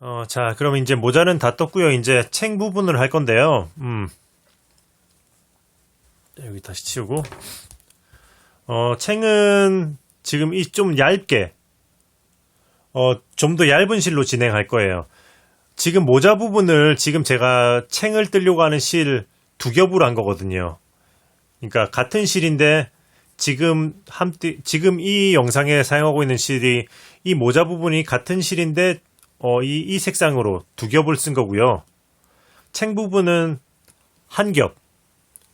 어, 자, 그럼 이제 모자는 다 떴고요. 이제 챙 부분을 할 건데요. 음. 여기 다시 치우고. 어, 챙은 지금 이 좀 얇게, 어, 좀 더 얇은 실로 진행할 거예요. 지금 모자 부분을 지금 제가 챙을 뜨려고 하는 실 두 겹으로 한 거거든요. 그러니까 같은 실인데 지금 한 지금 이 영상에 사용하고 있는 실이 이 모자 부분이 같은 실인데 어, 이, 이 색상으로 두 겹을 쓴 거고요. 챙 부분은 한 겹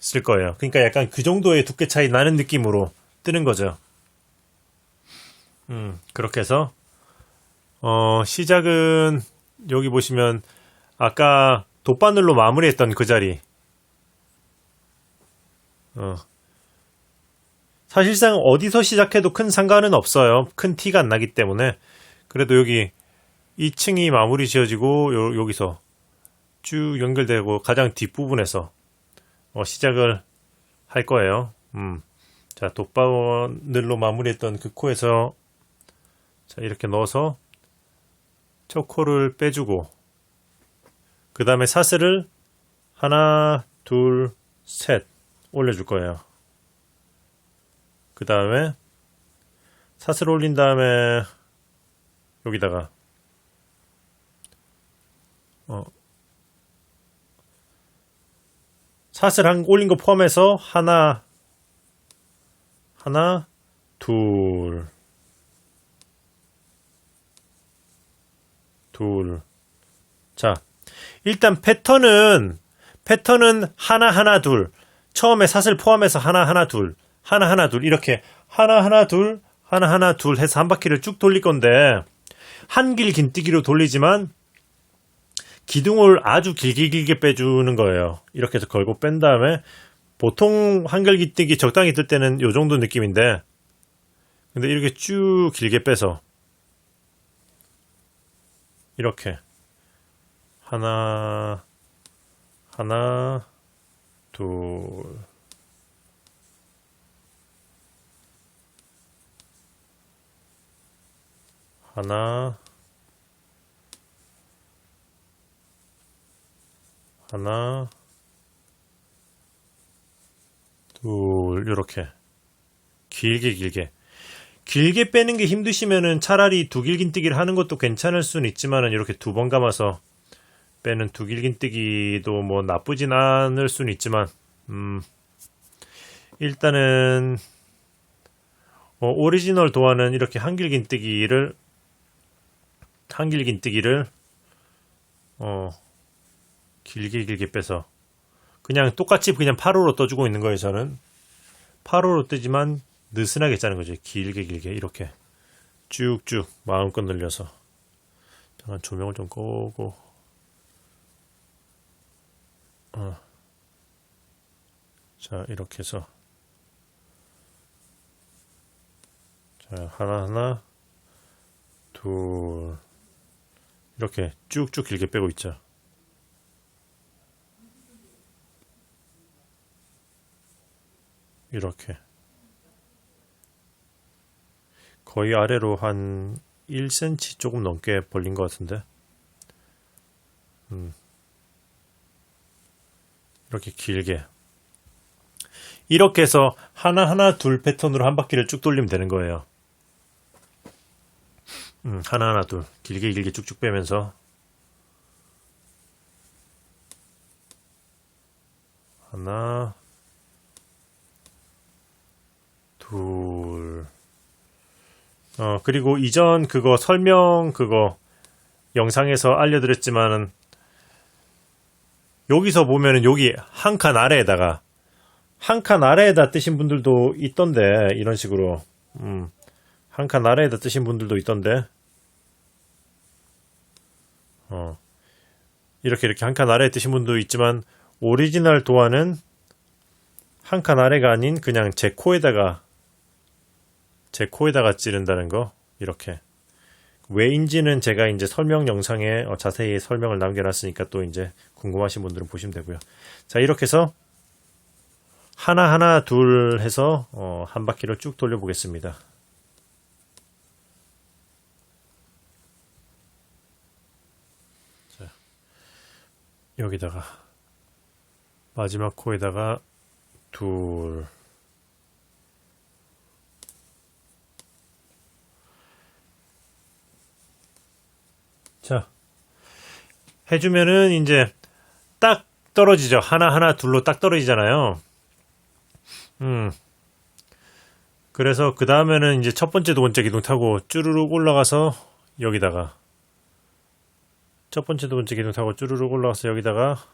쓸 거예요. 그러니까 약간 그 정도의 두께 차이 나는 느낌으로 뜨는 거죠. 음, 그렇게 해서 어, 시작은 여기 보시면 아까 돗바늘로 마무리했던 그 자리 어. 사실상 어디서 시작해도 큰 상관은 없어요. 큰 티가 안 나기 때문에. 그래도 여기 2층이 마무리 지어지고 요, 여기서 쭉 연결되고 가장 뒷부분에서 어, 시작을 할 거예요. 음. 자, 돗바늘로 마무리했던 그 코에서 자, 이렇게 넣어서 저 코를 빼주고 그 다음에 사슬을 하나, 둘, 셋 올려줄 거예요. 그 다음에 사슬 올린 다음에 여기다가 어 사슬 한 올린 거 포함해서 하나 하나 둘 둘. 자, 일단 패턴은 패턴은 하나 하나 둘. 처음에 사슬 포함해서 하나 하나 둘. 하나 하나 둘 이렇게 하나 하나 둘 하나 하나 둘 해서 한 바퀴를 쭉 돌릴 건데 한 길 긴뜨기로 돌리지만 기둥을 아주 길게 길게 빼주는 거예요. 이렇게 해서 걸고 뺀 다음에 보통 한길 긴뜨기 적당히 뜰 때는 요 정도 느낌인데 근데 이렇게 쭉 길게 빼서 이렇게 하나 하나 둘 하나 하나 둘 이렇게. 길게 길게. 길게 빼는 게 힘드시면은 차라리 두 길긴뜨기를 하는 것도 괜찮을 수는 있지만은 이렇게 두 번 감아서 빼는 두 길긴뜨기도 뭐 나쁘진 않을 수는 있지만 음 일단은 어, 오리지널 도안은 이렇게 한길긴뜨기를 한길긴뜨기를 어 길게 길게 빼서 그냥 똑같이 그냥 8호로 떠주고 있는 거예요 저는. 8호로 뜨지만 느슨하게 짜는 거죠. 길게 길게 이렇게 쭉쭉 마음껏 늘려서 잠깐 조명을 좀 끄고. 어. 자 이렇게 해서. 자 하나하나. 둘. 이렇게 쭉쭉 길게 빼고 있죠 이렇게. 거의 아래로 한 1cm 조금 넘게 벌린 것 같은데. 음. 이렇게 길게. 이렇게 해서 하나하나 둘 패턴으로 한 바퀴를 쭉 돌리면 되는 거예요. 음, 하나하나 둘. 길게 길게 쭉쭉 빼면서. 하나 둘. 어, 그리고 이전 그거 설명 그거 영상에서 알려드렸지만은 여기서 보면은 여기 한 칸 아래에다가 한 칸 아래에다 뜨신 분들도 있던데 이런 식으로. 음, 한 칸 아래에다 뜨신 분들도 있던데. 어, 이렇게 이렇게 한 칸 아래에 뜨신 분도 있지만 오리지널 도안은 한 칸 아래가 아닌 그냥 제 코에다가 제 코에다가 찌른다는 거 이렇게 왜인지는 제가 이제 설명 영상에 어, 자세히 설명을 남겨놨으니까 또 이제 궁금하신 분들은 보시면 되고요. 자 이렇게 해서 하나 하나 둘 해서 어, 한 바퀴를 쭉 돌려보겠습니다. 여기다가 마지막 코에다가 둘 자, 해주면은 이제 딱 떨어지죠. 하나하나 둘로 딱 떨어지잖아요. 음. 그래서 그 다음에는 이제 첫 번째, 두 번째 기둥 타고 쭈르륵 올라가서 여기다가 첫 번째, 두 번째 기둥 타고 쭈르륵 올라가서 여기다가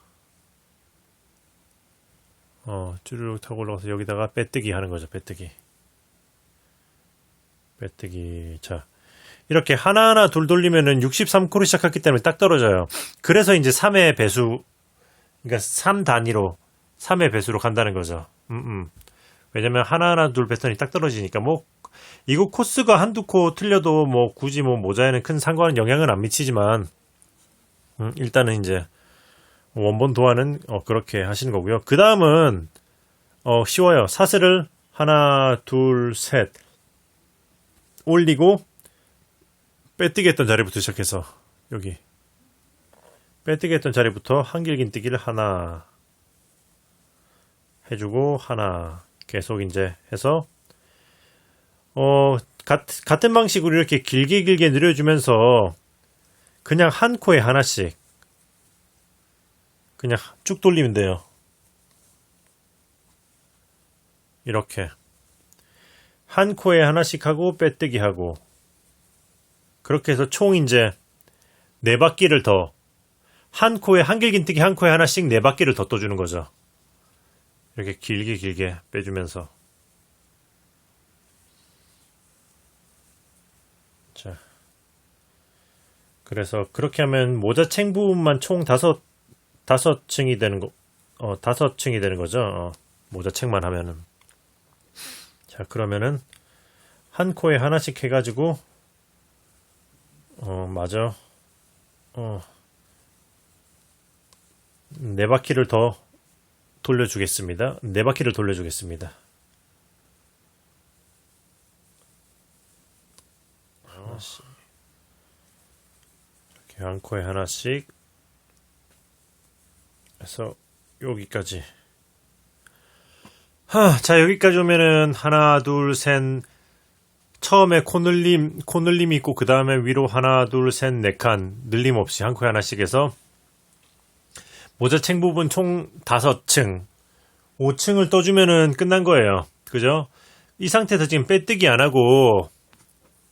어, 쭈르륵 타고 올라가서 여기다가 빼뜨기 하는 거죠. 빼뜨기. 빼뜨기. 자. 이렇게 하나하나 둘 돌리면은 63코로 시작했기 때문에 딱 떨어져요. 그래서 이제 3의 배수, 그러니까 3 단위로, 3의 배수로 간다는 거죠. 음, 음. 왜냐면 하나하나 둘 패턴이 딱 떨어지니까 뭐, 이거 코스가 한두 코 틀려도 뭐 굳이 뭐 모자에는 큰 상관은 영향은 안 미치지만, 음, 일단은 이제 원본 도안은 어, 그렇게 하시는 거고요. 그 다음은, 어, 쉬워요. 사슬을 하나, 둘, 셋 올리고, 빼뜨기 했던 자리부터 시작해서 여기. 빼뜨기 했던 자리부터 한길긴뜨기를 하나 해주고 하나 계속 이제 해서 어 같, 같은 방식으로 이렇게 길게 길게 늘려주면서 그냥 한 코에 하나씩 그냥 쭉 돌리면 돼요. 이렇게. 한 코에 하나씩 하고 빼뜨기 하고 그렇게 해서 총 이제 네 바퀴를 더 한 코에 한길긴뜨기 한 코에 하나씩 네 바퀴를 더 떠주는 거죠. 이렇게 길게 길게 빼주면서 자 그래서 그렇게 하면 모자 챙 부분만 총 다섯 다섯 층이 되는 거, 어 다섯 층이 되는 거죠. 어, 모자 챙만 하면은 자 그러면은 한 코에 하나씩 해가지고 어, 맞아. 어. 네 바퀴를 더 돌려주겠습니다. 네 바퀴를 돌려주겠습니다. 이렇게 한 코에 하나씩 해서 여기까지. 하, 자, 여기까지 오면은 하나, 둘, 셋, 처음에 코늘림, 코늘림이 있고, 그 다음에 위로 하나, 둘, 셋, 네 칸, 늘림 없이 한 코에 하나씩 해서, 모자챙 부분 총 다섯 층, 5층을 떠주면은 끝난 거예요. 그죠? 이 상태에서 지금 빼뜨기 안 하고,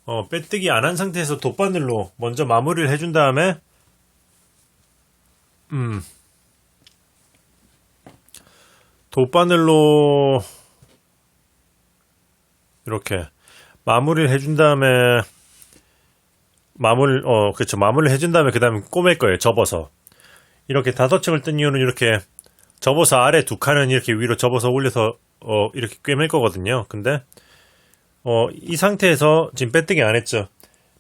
어, 빼뜨기 안 한 상태에서 돗바늘로 먼저 마무리를 해준 다음에, 음, 돗바늘로, 이렇게, 마무리를 해준 다음에 마무리 어 그렇죠. 마무리를 해준 다음에 그 다음에 꼬맬 거예요 접어서. 이렇게 다섯 층을 뜬 이유는 이렇게 접어서 아래 두 칸은 이렇게 위로 접어서 올려서 어 이렇게 꿰맬 거거든요. 근데 어 이 상태에서 지금 빼뜨기 안 했죠.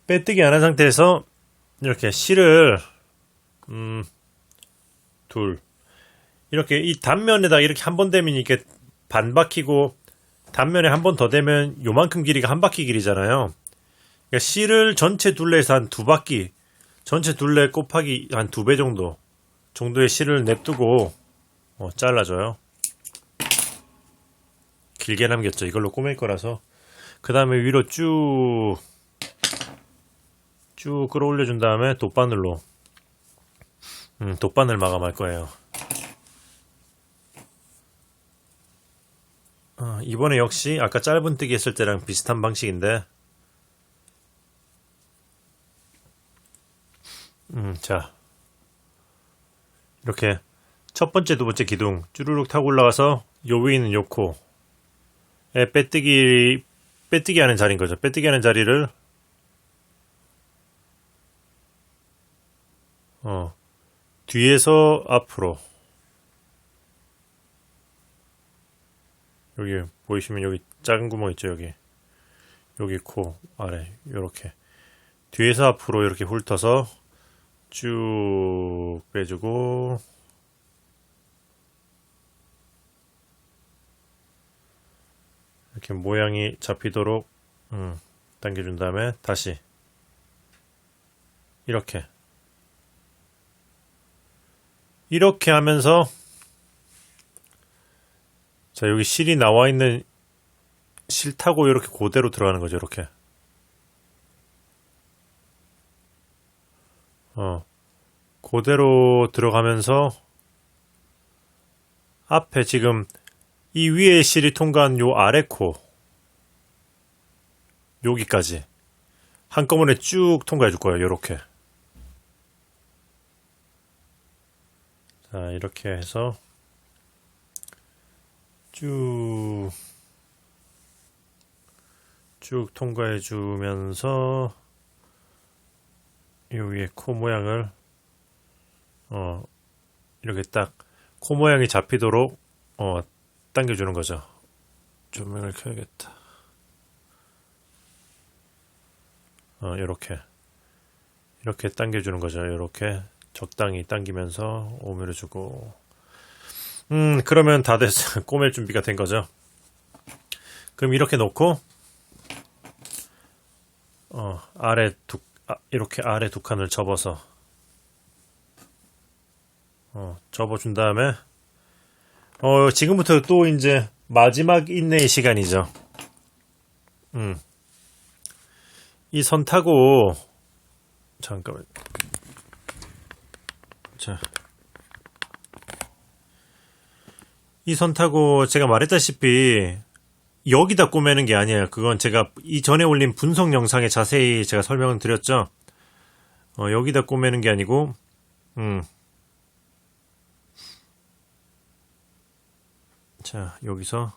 빼뜨기 안 한 상태에서 이렇게 실을 음둘. 이렇게 이 단면에다 이렇게 한번 되면 이렇게 반박히고 단면에 한 번 더 되면 요만큼 길이가 한 바퀴 길이잖아요. 그러니까 실을 전체 둘레에서 한 두 바퀴, 전체 둘레 곱하기 한 두 배 정도 정도의 실을 냅두고 어, 잘라줘요. 길게 남겼죠. 이걸로 꼬맬 거라서. 그 다음에 위로 쭉, 쭉 끌어올려준 다음에 돗바늘로, 음, 돗바늘 마감할 거예요. 어, 이번에 역시 아까 짧은 뜨기 했을 때랑 비슷한 방식인데. 음, 자. 이렇게 첫 번째, 두 번째 기둥 쭈루룩 타고 올라가서 요 위에 있는 요 코에 빼뜨기 빼뜨기 하는 자리인 거죠. 빼뜨기 하는 자리를 어 뒤에서 앞으로 여기 보이시면 여기 작은 구멍 있죠 여기. 여기 코 아래 요렇게. 뒤에서 앞으로 이렇게 훑어서 쭉 빼주고. 이렇게 모양이 잡히도록 음, 당겨준 다음에 다시. 이렇게. 이렇게 하면서 자 여기 실이 나와 있는 실 타고 이렇게 그대로 들어가는 거죠 이렇게. 어 그대로 들어가면서 앞에 지금 이 위에 실이 통과한 요 아래 코 여기까지. 한꺼번에 쭉 통과해 줄 거예요 요렇게. 자 이렇게 해서 쭉, 쭉 통과해 주면서, 이 위에 코 모양을, 어, 이렇게 딱, 코 모양이 잡히도록, 어, 당겨주는 거죠. 조명을 켜야겠다. 어, 이렇게. 이렇게 당겨주는 거죠. 이렇게 적당히 당기면서 오므려주고, 음, 그러면 다 됐어. 꼬맬 준비가 된 거죠. 그럼 이렇게 놓고, 어, 아래 두, 아, 이렇게 아래 두 칸을 접어서, 어, 접어준 다음에, 어, 지금부터 또 이제 마지막 인내의 시간이죠. 음. 이 선 타고, 잠깐만. 자. 이 선 타고 제가 말했다시피 여기다 꼬매는 게 아니에요. 그건 제가 이전에 올린 분석 영상에 자세히 제가 설명을 드렸죠. 어, 여기다 꼬매는 게 아니고, 음. 자, 여기서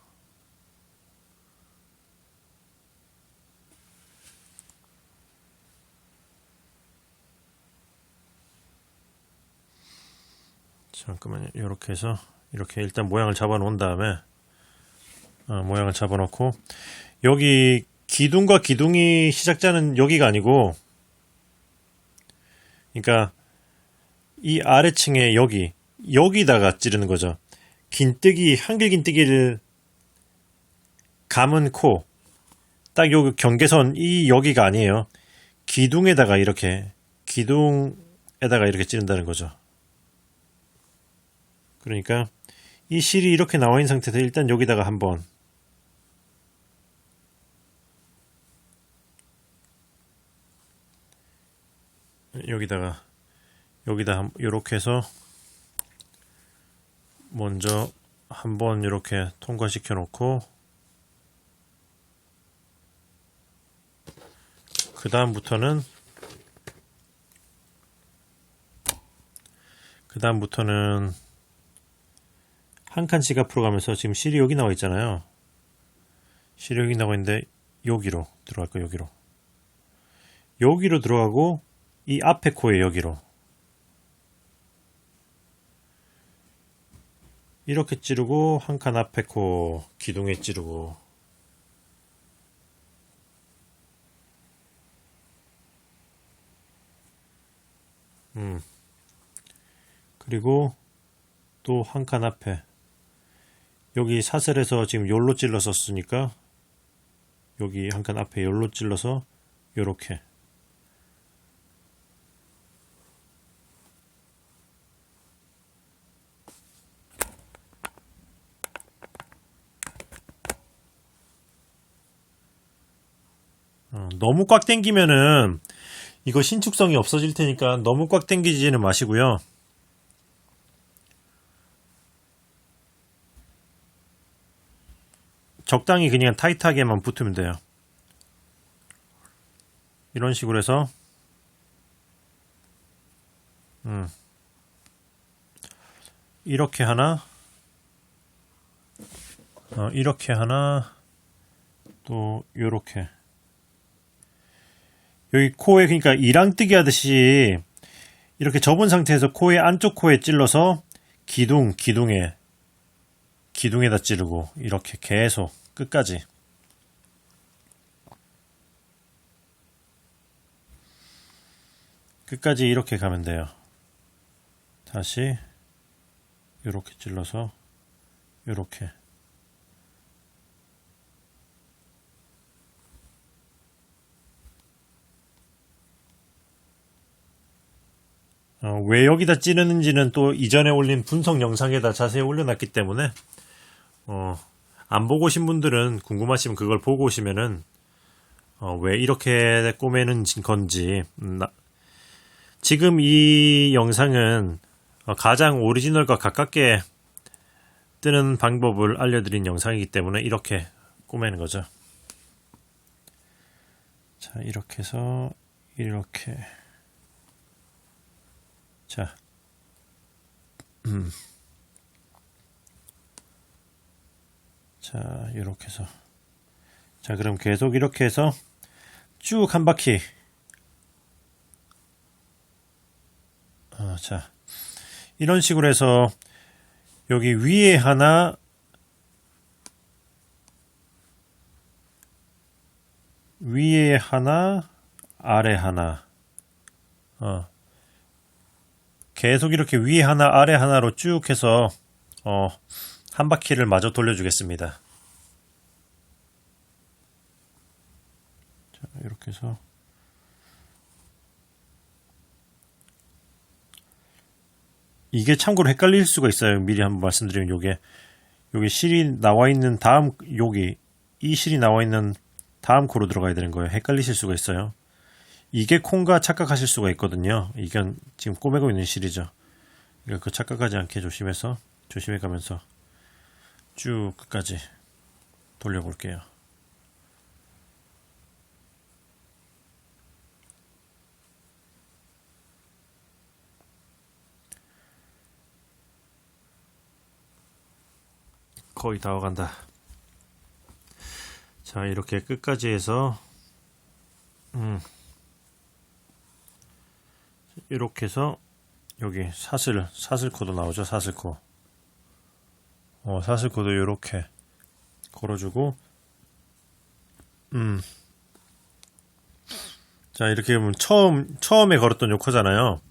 잠깐만요. 이렇게 해서 이렇게 일단 모양을 잡아 놓은 다음에 어, 모양을 잡아 놓고 여기 기둥과 기둥이 시작자는 여기가 아니고 그러니까 이 아래층에 여기 여기다가 찌르는 거죠. 긴뜨기 한길 긴뜨기를 감은 코 딱 요 경계선 이 여기가 아니에요. 기둥에다가 이렇게 기둥에다가 이렇게 찌른다는 거죠. 그러니까 이 실이 이렇게 나와 있는 상태에서 일단 여기다가 한번 여기다가 여기다 이렇게 해서 먼저 한번 이렇게 통과시켜 놓고 그 다음부터는 그 다음부터는 한 칸씩 앞으로 가면서 지금 실이 여기 나와 있잖아요. 실이 여기 나와 있는데 여기로 들어갈 거예요. 여기로. 여기로 들어가고 이 앞에 코에 여기로. 이렇게 찌르고 한 칸 앞에 코 기둥에 찌르고 음 그리고 또 한 칸 앞에 여기 사슬에서 지금 열로 찔렀었으니까 여기 한 칸 앞에 열로 찔러서 요렇게 어, 너무 꽉 당기면은 이거 신축성이 없어질 테니까 너무 꽉 당기지는 마시고요. 적당히 그냥 타이트하게만 붙으면 돼요. 이런 식으로 해서 음. 이렇게 하나 어, 이렇게 하나 또 요렇게 여기 코에 그러니까 이랑뜨기 하듯이 이렇게 접은 상태에서 코의 안쪽 코에 찔러서 기둥 기둥에 기둥에다 찌르고 이렇게 계속 끝까지 끝까지 이렇게 가면 돼요. 다시 이렇게 찔러서 이렇게 어, 왜 여기다 찌르는지는 또 이전에 올린 분석 영상에다 자세히 올려놨기 때문에 어, 안 보고 오신 분들은 궁금하시면 그걸 보고 오시면은 어, 왜 이렇게 꼬매는 건지 음, 나- 지금 이 영상은 어, 가장 오리지널과 가깝게 뜨는 방법을 알려드린 영상이기 때문에 이렇게 꼬매는 거죠. 자, 이렇게 해서 이렇게 자, 음. 자, 이렇게 해서. 자, 그럼 계속 이렇게 해서 쭉 한 바퀴. 어, 자, 이런 식으로 해서 여기 위에 하나 위에 하나 아래 하나. 어 계속 이렇게 위에 하나 아래 하나로 쭉 해서 어 한 바퀴를 마저 돌려주겠습니다. 자 이렇게 해서 이게 참고로 헷갈릴 수가 있어요. 미리 한번 말씀드리면 요게 여기 실이 나와 있는 다음 여기 이 실이 나와 있는 다음 코로 들어가야 되는 거예요. 헷갈리실 수가 있어요. 이게 콩가 착각하실 수가 있거든요. 이건 지금 꼬매고 있는 실이죠. 그 착각하지 않게 조심해서 조심해 가면서 쭉 끝까지 돌려볼게요. 거의 다 와간다. 자, 이렇게 끝까지 해서, 음, 이렇게 해서, 여기 사슬, 사슬코도 나오죠, 사슬코. 어, 사슬코도 이렇게 걸어주고, 음. 자, 이렇게 보면 처음, 처음에 걸었던 요 코잖아요.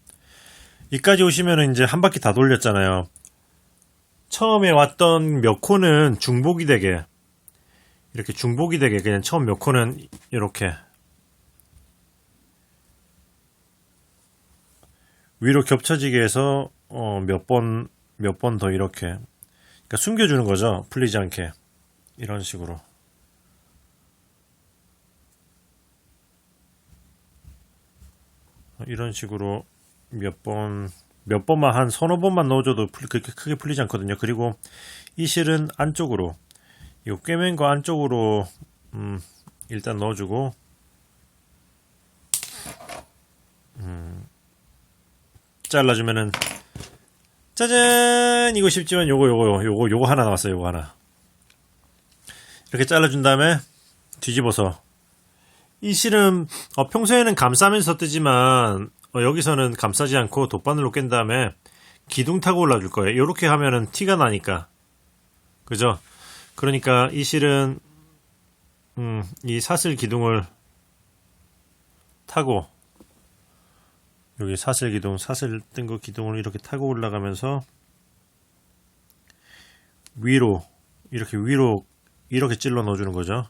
이까지 오시면은 이제 한 바퀴 다 돌렸잖아요. 처음에 왔던 몇 코는 중복이 되게 이렇게 중복이 되게 그냥 처음 몇 코는 이렇게 위로 겹쳐지게 해서 어, 몇 번 몇 번 더 이렇게 그러니까 숨겨주는 거죠. 풀리지 않게. 이런 식으로. 이런 식으로 몇 번, 몇 번만 한 서너 번만 넣어줘도 풀- 그렇게 크게 풀리지 않거든요. 그리고 이 실은 안쪽으로, 이 꿰맨 거 안쪽으로, 음, 일단 넣어주고, 음, 잘라주면은, 짜잔! 이거 쉽지만 요거, 요거, 요거, 요거 하나 나왔어요. 요거 하나. 이렇게 잘라준 다음에 뒤집어서 이 실은 어, 평소에는 감싸면서 뜨지만 어, 여기서는 감싸지 않고 돗바늘로 깬 다음에 기둥 타고 올라줄 거예요. 이렇게 하면은 티가 나니까 그죠? 그러니까 이 실은 음, 이 사슬 기둥을 타고 여기 사슬 기둥, 사슬 뜬 거 기둥을 이렇게 타고 올라가면서 위로 이렇게 위로 이렇게 찔러 넣어주는 거죠.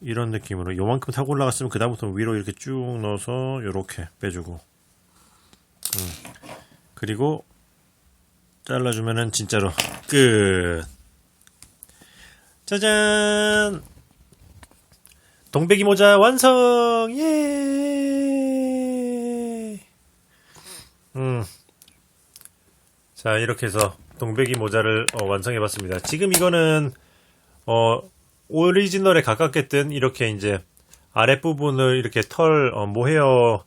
이런 느낌으로 요만큼 타고 올라갔으면 그 다음부터 위로 이렇게 쭉 넣어서 요렇게 빼주고. 음. 그리고 잘라주면은 진짜로 끝. 짜잔! 동백이 모자 완성! 예 음. 자 이렇게 해서 동백이 모자를 어, 완성해 봤습니다 지금 이거는 어 오리지널에 가깝게 뜬 이렇게 이제 아랫부분을 이렇게 털 어, 모헤어를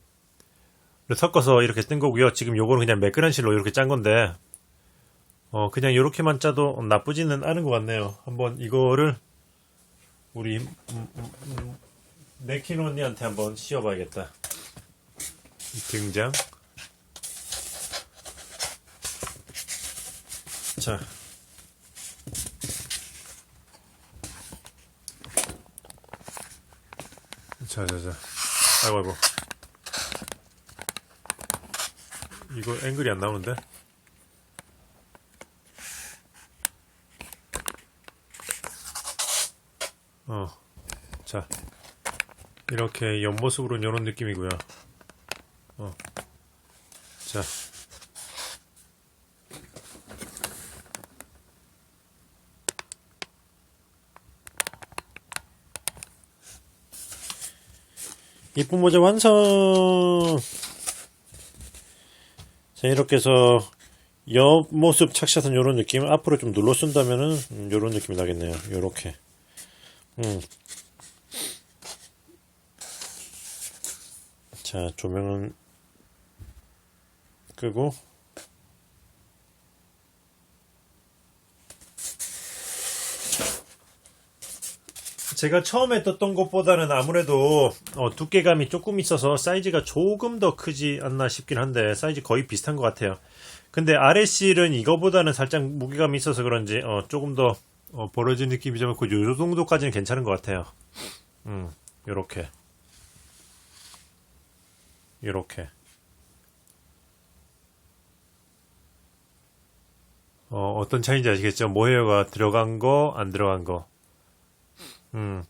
섞어서 이렇게 뜬 거고요. 지금 요거는 그냥 매끈한 실로 이렇게 짠 건데 어 그냥 이렇게만 짜도 나쁘지는 않은 것 같네요. 한번 이거를 우리 음, 음, 음, 네킨 언니한테 한번 씌워봐야겠다. 등장. 자. 자, 자, 자. 아이고, 아이고. 이거 앵글이 안 나오는데? 어. 자. 이렇게 옆모습으로는 이런 느낌이고요. 어. 자. 이쁜 모자 완성! 자, 이렇게 해서 옆모습 착샷은 이런 느낌, 앞으로 좀 눌러 쓴다면은 이런 느낌이 나겠네요. 요렇게. 음. 자, 조명은 끄고 제가 처음에 떴던 것보다는 아무래도 어, 두께감이 조금 있어서 사이즈가 조금 더 크지 않나 싶긴 한데 사이즈 거의 비슷한 것 같아요. 근데 RSC는 이거보다는 살짝 무게감이 있어서 그런지 어, 조금 더 어, 벌어진 느낌이 좀 있고 요 정도까지는 괜찮은 것 같아요. 음, 요렇게 요렇게 어, 어떤 차이인지 아시겠죠? 모헤어가 들어간 거, 안 들어간 거. 음.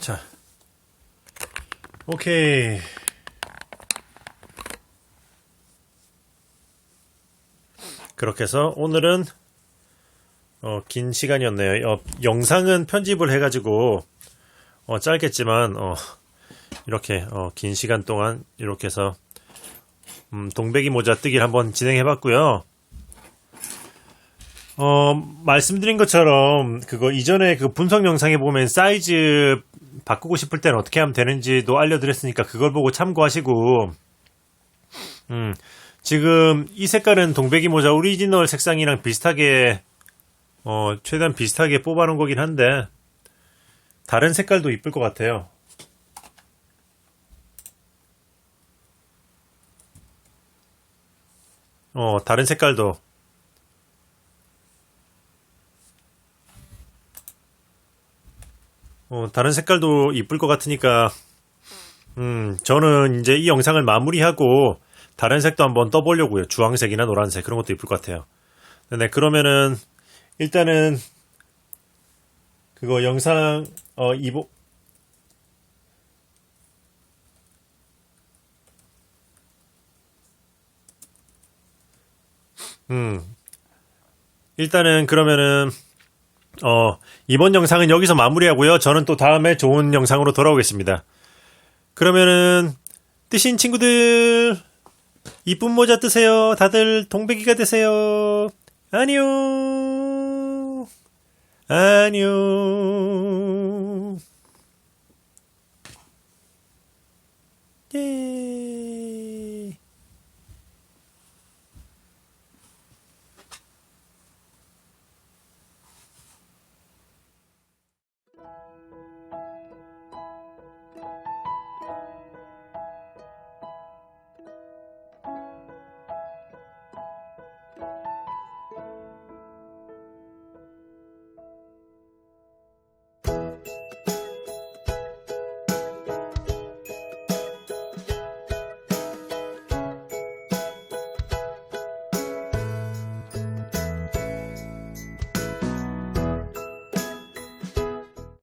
자. 오케이. 그렇게 해서 오늘은 어, 긴 시간이었네요. 어, 영상은 편집을 해가지고 어, 짧겠지만 어, 이렇게 어, 긴 시간 동안 이렇게 해서 음, 동백이 모자 뜨기를 한번 진행해봤고요. 어, 말씀드린 것처럼 그거 이전에 그 분석 영상에 보면 사이즈 바꾸고 싶을 때는 어떻게 하면 되는지도 알려드렸으니까 그걸 보고 참고하시고 음, 지금 이 색깔은 동백이 모자 오리지널 색상이랑 비슷하게 어, 최대한 비슷하게 뽑아놓은 거긴 한데 다른 색깔도 이쁠 것 같아요. 어, 다른 색깔도. 어, 다른 색깔도 이쁠 것 같으니까, 음, 저는 이제 이 영상을 마무리하고, 다른 색도 한번 떠보려고요. 주황색이나 노란색, 그런 것도 이쁠 것 같아요. 네, 그러면은, 일단은, 그거 영상, 어, 이보, 음. 일단은 그러면은 어, 이번 영상은 여기서 마무리하고요. 저는 또 다음에 좋은 영상으로 돌아오겠습니다. 그러면은 뜨신 친구들 이쁜 모자 뜨세요. 다들 동백이가 되세요. 안녕. 안녕. 예.